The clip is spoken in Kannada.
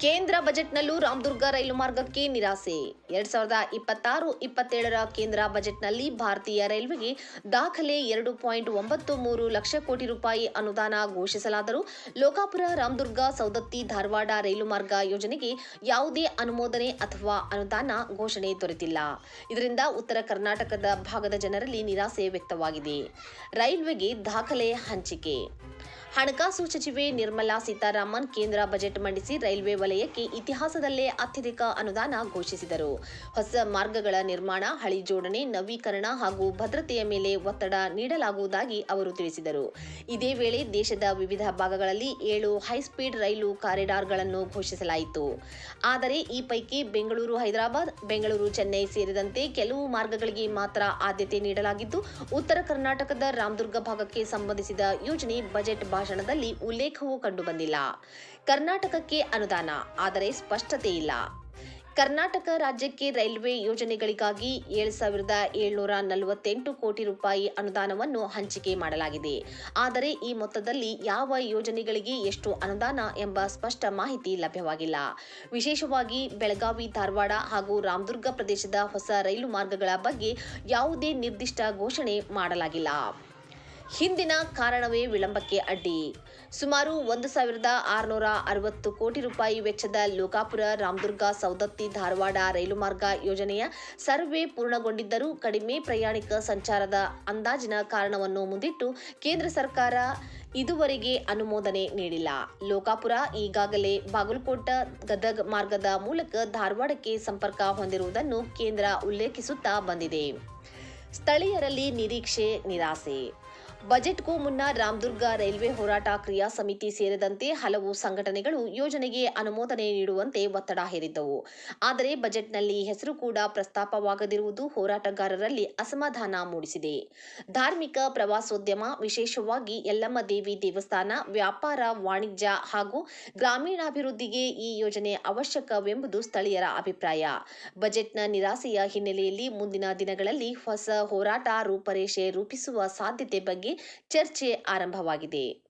ಕೇಂದ್ರ ಬಜೆಟ್ನಲ್ಲೂ ರಾಮದುರ್ಗ ರೈಲು ಮಾರ್ಗಕ್ಕೆ ನಿರಾಸೆ. ಎರಡ್ ಸಾವಿರದ ಇಪ್ಪತ್ತಾರು, ಇಪ್ಪತ್ತೇಳರ ಕೇಂದ್ರ ಬಜೆಟ್ನಲ್ಲಿ ಭಾರತೀಯ ರೈಲ್ವೆಗೆ ದಾಖಲೆ ಎರಡು ಪಾಯಿಂಟ್ ಒಂಬತ್ತು ಮೂರು ಲಕ್ಷ ಕೋಟಿ ರೂಪಾಯಿ ಅನುದಾನ ಘೋಷಿಸಲಾದರೂ ಲೋಕಾಪುರ, ರಾಮದುರ್ಗ ಸೌದತ್ತಿ ಧಾರವಾಡ ರೈಲು ಮಾರ್ಗ ಯೋಜನೆಗೆ ಯಾವುದೇ ಅನುಮೋದನೆ ಅಥವಾ ಅನುದಾನ ಘೋಷಣೆ ದೊರೆತಿಲ್ಲ. ಇದರಿಂದ ಉತ್ತರ ಕರ್ನಾಟಕದ ಭಾಗದ ಜನರಲ್ಲಿ ನಿರಾಸೆ ವ್ಯಕ್ತವಾಗಿದೆ. ರೈಲ್ವೆಗೆ ದಾಖಲೆ ಹಂಚಿಕೆ. ಹಣಕಾಸು ಸಚಿವೆ ನಿರ್ಮಲಾ ಸೀತಾರಾಮನ್ ಕೇಂದ್ರ ಬಜೆಟ್ ಮಂಡಿಸಿ ರೈಲ್ವೆ ವಲಯಕ್ಕೆ ಇತಿಹಾಸದಲ್ಲೇ ಅತ್ಯಧಿಕ ಅನುದಾನ ಘೋಷಿಸಿದರು. ಹೊಸ ಮಾರ್ಗಗಳ ನಿರ್ಮಾಣ, ಹಳಿ ಜೋಡಣೆ, ನವೀಕರಣ ಹಾಗೂ ಭದ್ರತೆಯ ಮೇಲೆ ಒತ್ತಡ ನೀಡಲಾಗುವುದಾಗಿ ಅವರು ತಿಳಿಸಿದರು. ಇದೇ ವೇಳೆ ದೇಶದ ವಿವಿಧ ಭಾಗಗಳಲ್ಲಿ ಏಳು ಹೈಸ್ಪೀಡ್ ರೈಲು ಕಾರಿಡಾರ್ಗಳನ್ನು ಘೋಷಿಸಲಾಯಿತು. ಆದರೆ ಈ ಪೈಕಿ ಬೆಂಗಳೂರು ಹೈದರಾಬಾದ್, ಬೆಂಗಳೂರು ಚೆನ್ನೈ ಸೇರಿದಂತೆ ಕೆಲವು ಮಾರ್ಗಗಳಿಗೆ ಮಾತ್ರ ಆದ್ಯತೆ ನೀಡಲಾಗಿದ್ದು, ಉತ್ತರ ಕರ್ನಾಟಕದ ರಾಮದುರ್ಗ ಭಾಗಕ್ಕೆ ಸಂಬಂಧಿಸಿದ ಯೋಜನೆ ಬಜೆಟ್ ಭಾಷಣದಲ್ಲಿ ಉಲ್ಲೇಖವೂ ಕಂಡುಬಂದಿಲ್ಲ. ಕರ್ನಾಟಕಕ್ಕೆ ಅನುದಾನ, ಆದರೆ ಸ್ಪಷ್ಟತೆ ಇಲ್ಲ ಕರ್ನಾಟಕ ರಾಜ್ಯಕ್ಕೆ ರೈಲ್ವೆ ಯೋಜನೆಗಳಿಗಾಗಿ ಏಳು ಸಾವಿರದ ಏಳ್ನೂರ ನಲವತ್ತೆಂಟು ಕೋಟಿ ರೂಪಾಯಿ ಅನುದಾನವನ್ನು ಹಂಚಿಕೆ ಮಾಡಲಾಗಿದೆ. ಆದರೆ ಈ ಮೊತ್ತದಲ್ಲಿ ಯಾವ ಯೋಜನೆಗಳಿಗೆ ಎಷ್ಟು ಅನುದಾನ ಎಂಬ ಸ್ಪಷ್ಟ ಮಾಹಿತಿ ಲಭ್ಯವಾಗಿಲ್ಲ. ವಿಶೇಷವಾಗಿ ಬೆಳಗಾವಿ, ಧಾರವಾಡ ಹಾಗೂ ರಾಮದುರ್ಗ ಪ್ರದೇಶದ ಹೊಸ ರೈಲು ಮಾರ್ಗಗಳ ಬಗ್ಗೆ ಯಾವುದೇ ನಿರ್ದಿಷ್ಟ ಘೋಷಣೆ ಮಾಡಲಾಗಿಲ್ಲ. ಹಿಂದಿನ ಕಾರಣವೇ ವಿಳಂಬಕ್ಕೆ ಅಡ್ಡಿ. ಸುಮಾರು ಒಂದು ಸಾವಿರದ ಆರುನೂರ ಅರವತ್ತು ಕೋಟಿ ರೂಪಾಯಿ ವೆಚ್ಚದ ಲೋಕಾಪುರ ರಾಮದುರ್ಗ ಸೌದತ್ತಿ ಧಾರವಾಡ ರೈಲು ಮಾರ್ಗ ಯೋಜನೆಯ ಸರ್ವೆ ಪೂರ್ಣಗೊಂಡಿದ್ದರೂ ಕಡಿಮೆ ಪ್ರಯಾಣಿಕ ಸಂಚಾರದ ಅಂದಾಜಿನ ಕಾರಣವನ್ನು ಮುಂದಿಟ್ಟು ಕೇಂದ್ರ ಸರ್ಕಾರ ಇದುವರೆಗೆ ಅನುಮೋದನೆ ನೀಡಿಲ್ಲ. ಲೋಕಾಪುರ ಈಗಾಗಲೇ ಬಾಗಲಕೋಟ ಗದಗ ಮಾರ್ಗದ ಮೂಲಕ ಧಾರವಾಡಕ್ಕೆ ಸಂಪರ್ಕ ಹೊಂದಿರುವುದನ್ನು ಕೇಂದ್ರ ಉಲ್ಲೇಖಿಸುತ್ತಾ ಬಂದಿದೆ. ಸ್ಥಳೀಯರಲ್ಲಿ ನಿರೀಕ್ಷೆ, ನಿರಾಸೆ. ಬಜೆಟ್ಗೂ ಮುನ್ನ ರಾಮದುರ್ಗ ರೈಲ್ವೆ ಹೋರಾಟ ಕ್ರಿಯಾ ಸಮಿತಿ ಸೇರಿದಂತೆ ಹಲವು ಸಂಘಟನೆಗಳು ಯೋಜನೆಗೆ ಅನುಮೋದನೆ ನೀಡುವಂತೆ ಒತ್ತಡ ಹೇರಿದ್ದವು. ಆದರೆ ಬಜೆಟ್ನಲ್ಲಿ ಹೆಸರು ಕೂಡ ಪ್ರಸ್ತಾಪವಾಗದಿರುವುದು ಹೋರಾಟಗಾರರಲ್ಲಿ ಅಸಮಾಧಾನ ಮೂಡಿಸಿದೆ. ಧಾರ್ಮಿಕ ಪ್ರವಾಸೋದ್ಯಮ, ವಿಶೇಷವಾಗಿ ಯಲ್ಲಮ್ಮ ದೇವಿ ದೇವಸ್ಥಾನ, ವ್ಯಾಪಾರ, ವಾಣಿಜ್ಯ ಹಾಗೂ ಗ್ರಾಮೀಣಾಭಿವೃದ್ಧಿಗೆ ಈ ಯೋಜನೆ ಅವಶ್ಯಕವೆಂಬುದು ಸ್ಥಳೀಯರ ಅಭಿಪ್ರಾಯ. ಬಜೆಟ್ನ ನಿರಾಸೆಯ ಹಿನ್ನೆಲೆಯಲ್ಲಿ ಮುಂದಿನ ದಿನಗಳಲ್ಲಿ ಹೊಸ ಹೋರಾಟ ರೂಪರೇಷೆ ರೂಪಿಸುವ ಸಾಧ್ಯತೆ ಬಗ್ಗೆ ಚರ್ಚೆ ಆರಂಭವಾಗಿದೆ.